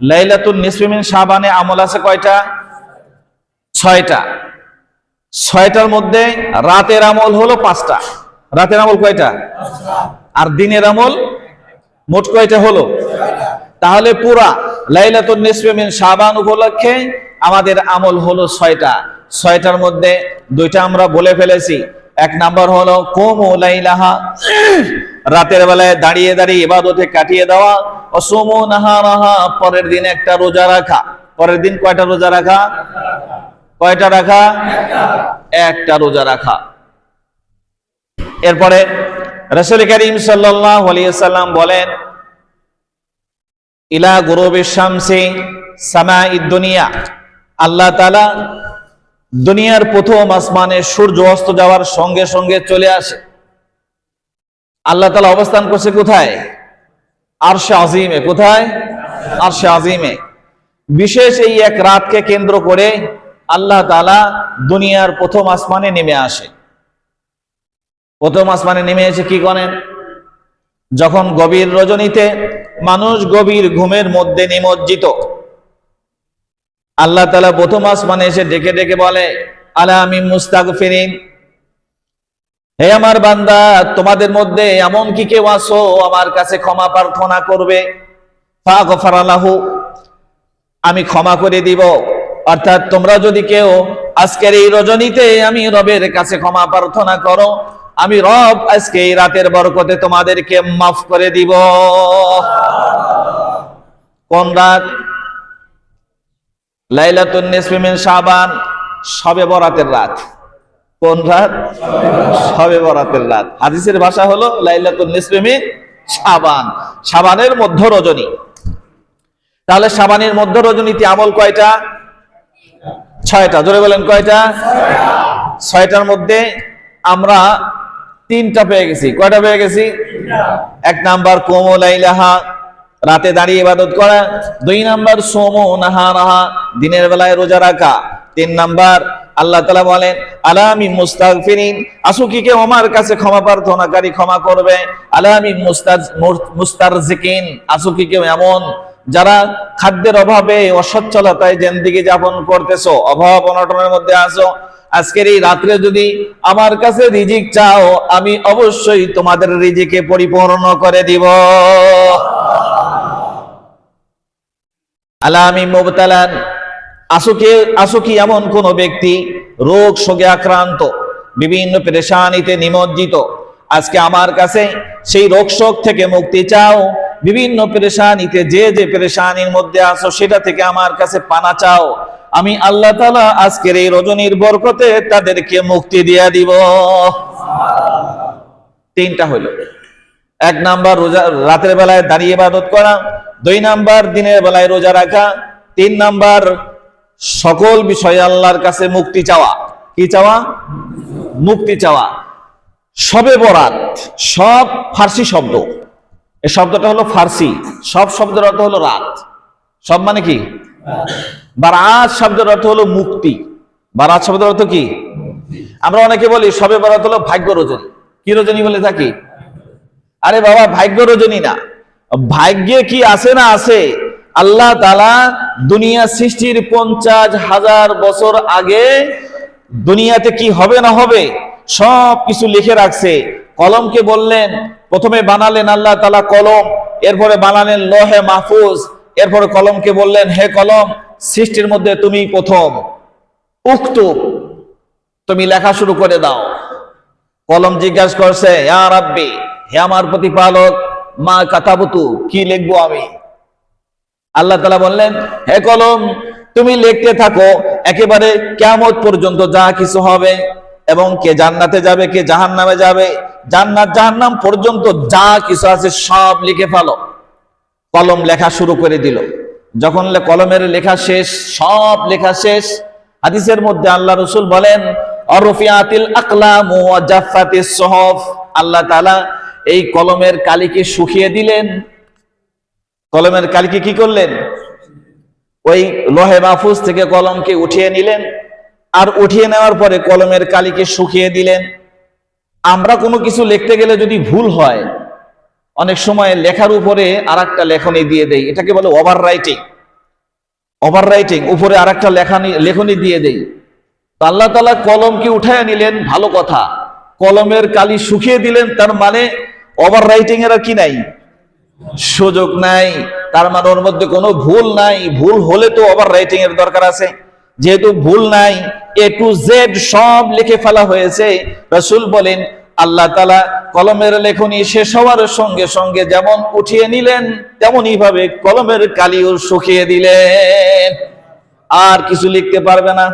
লাইলাতুল নিসফিমিন শাবানে, আমল আছে কয়টা? ছয়টা। ছয়টার মধ্যে রাতের আমল হলো পাঁচটা। রাতের আমল কয়টা? আর দিনের আমল মোট কয়টা হলো? তাহলে পুরা লাইলাতুল নিসফিমিন শাবান উপলক্ষে আমাদের আমল হলো ছয়টা। ছয়টার মধ্যে দুইটা আমরা বলে ফেলেছি। এক নাম্বার হলো, কোম লাইলাহা, রাতের বেলায় দাঁড়িয়ে দাঁড়িয়ে ইবাদতে কাটিয়ে দেওয়া। অসুমু নাহারাহা, পরের দিন একটা রোজা রাখা। পরের দিন কয়টা রোজা রাখা? কয়টা রাখা? একটা রোজা রাখা। এরপরে রসুল করিম সাল্লাম বলেন, ইলা গুরুবি শামসি সামাঈদ দুনিয়া। আল্লাহ তালা দুনিয়ার প্রথম আসমানে সূর্য অস্ত যাওয়ার সঙ্গে সঙ্গে চলে আসে। আল্লাহ তালা অবস্থান করছে কোথায়? আরশে আজিমে কোথায়? আরশে আজিমে বিশেষ এই এক রাতকে কেন্দ্র করে আল্লাহ তাআলা দুনিয়ার প্রথম আসমানে নেমে আসে। প্রথম আসমানে নেমে এসে কি করেন? যখন গভীর রজনীতে মানুষ গভীর ঘুমের মধ্যে নিমজ্জিত, আল্লাহ তালা প্রথম আসমানে এসে ডেকে ডেকে বলে, আলা আমি মুস্তাক ফিরিন হে আমার বান্দা, তোমাদের মধ্যে এমন কি কেউ আসো আমার কাছে ক্ষমা প্রার্থনা করবে। আমি ক্ষমা করে দিব। অর্থাৎ তোমরা যদি কেউ আজকের এই রজনীতে আমি রবের কাছে ক্ষমা প্রার্থনা করো, আমি রব আজকে এই রাতের বরকতে তোমাদেরকে মাফ করে দিব। কোন রাত? লাইলাতুন শাবান, সবে বরাতের রাত। কোন রাত? সবে বরাতের রাত। হাদিসের ভাষা হলো লাইলাতুন নিসফি মিন শাবান। শাবানের মধ্য রজনী। তাহলে সাবানের মধ্য রজনীতে আমল কয়টা? ছয়টা। জোরে বলেন কয়টা? ছয়টার মধ্যে আমরা তিনটা পেয়ে গেছি। কয়টা পেয়ে গেছি? এক নাম্বার কোমলাইলাহা রাতে দাঁড়িয়ে ইবাদত করা। দুই নাম্বার, সোমো নাহা দিনের বেলায় রোজা রাখা। তিন নাম্বার আল্লাহ তালা বলেন আলামি মুস্তাগফিরিন? আসো কি কেউ আমার কাছে ক্ষমা প্রার্থনাকারী ক্ষমা করবে? আলামি মুস্তাজ মুস্তারজিকিন? আসো কি কেউ এমন? যারা খাদ্যের অভাবে অসচ্ছলতায় জেন্দিগি যাপন করতেছো, অভাব অনটনের মধ্যে আসো আজকের এই রাত্রে যদি আমার কাছে রিজিক চাও, আমি অবশ্যই তোমাদের রিজিকে পরিপূর্ণ করে দিব। আলামি মুবতালান। আসুকে, আসুকি এমন কোন ব্যক্তি, রোগ শোকে আক্রান্ত, বিভিন্ন পেরেশানিতে নিমজ্জিত। আজকে আমার কাছে সেই রোগ শোক থেকে মুক্তি চাও, বিভিন্ন পেরেশানিতে যে যে পেরেশানির মধ্যে আসো সেটা থেকে আমার কাছে পানা চাও। আমি আল্লাহ তালা আজকের এই রজনীর বরকতে তাদেরকে মুক্তি দিয়া দিব। তিনটা হইল। এক নাম্বার রোজা, রাতের বেলায় দাঁড়িয়ে ইবাদত করা, দুই নাম্বার দিনের বেলায় রোজা রাখা, তিন নাম্বার সকল বিষয়ে আল্লাহর কাছে মুক্তি চাওয়া। কি চাওয়া? মুক্তি চাওয়া। সবে বরাত, সব ফার্সি শব্দ। এই শব্দটা হলো ফার্সি। সব শব্দের অর্থ হলো রাত। সব মানে কি? বারাত শব্দের অর্থ হলো মুক্তি। বারাত শব্দের অর্থ কি? আমরা অনেকে বলি সবে বরাত হলো ভাগ্য রজনী। কি রজনী বলে থাকি? আরে বাবা, ভাগ্য রজনী না। ভাগ্যে কি আছে না আছে আল্লাহ তালা দুনিয়া সৃষ্টির পঞ্চাশ হাজার বছর আগে দুনিয়াতে কি হবে না হবে সব কিছু লিখে রাখছে। কলমকে বললেন, প্রথমে বানালেন আল্লাহ তালা কলম, এরপরে বানালেন লোহে মাহফুজ, এরপরে কলমকে বললেন, হে কলম, সৃষ্টির মধ্যে তুমি প্রথম। উক্তুব তুমি লেখা শুরু করে দাও। কলম জিজ্ঞাসা করছে, ইয়া রাব্বি, হে আমার প্রতিপালক, মা কাতাবতু, কি লিখব আমি? আল্লাহ তালা বললেন, হে কলম, তুমি লিখতে থাকো, একেবারে কেমত পর্যন্ত যা কিছু হবে এবং কে জান্নাতে যাবে, কে জাহান নামে যাবে, জান্নাত জাহান্নাম পর্যন্ত যা কিছু আছে সব লিখে ফেলো। কলম লেখা শুরু করে দিল। যখন কলমের লেখা শেষ, সব লেখা শেষ, হাদিসের মধ্যে আল্লাহ রসুল বলেন, অরফিয়াতিল আকলাম আল্লাহ তাআলা এই কলমের কালিকে শুকিয়ে দিলেন। কলমের কালিকে কি করলেন? ওই লোহে মাহফুজ থেকে কলমকে উঠিয়ে নিলেন, আর উঠিয়ে নেওয়ার পরে কলমের কালিকে শুকিয়ে দিলেন। আমরা কোনো কিছু লিখতে গেলে যদি ভুল হয়, অনেক সময় লেখার উপরে আর একটা লেখনী দিয়ে দেই, এটাকে বলে ওভার রাইটিং ওভার রাইটিং উপরে আর একটা লেখানি, লেখনি দিয়ে দেই। তো আল্লাহ তালা কলমকে উঠায় নিলেন, ভালো কথা। কলমের কালি শুকিয়ে দিলেন, তার মানে ওভার রাইটিং এর আর কি নাই। সুযোগ নাই, তার মানে ওর মধ্যে কোনো ভুল নাই। ভুল হলে তো ওভার রাইটিং এর দরকার আছে। যেহেতু ভুল নাই এ টু জেড সব লিখে ফেলা হয়েছে। রসুল বলেন, আল্লাহ তালা কলমের লেখনী শেষ হওয়ার সঙ্গে সঙ্গে যেমন উঠিয়ে নিলেন তেমনই ভাবে কলমের কালিও শুকিয়ে দিলেন। আর কিছু লিখতে পারবে না।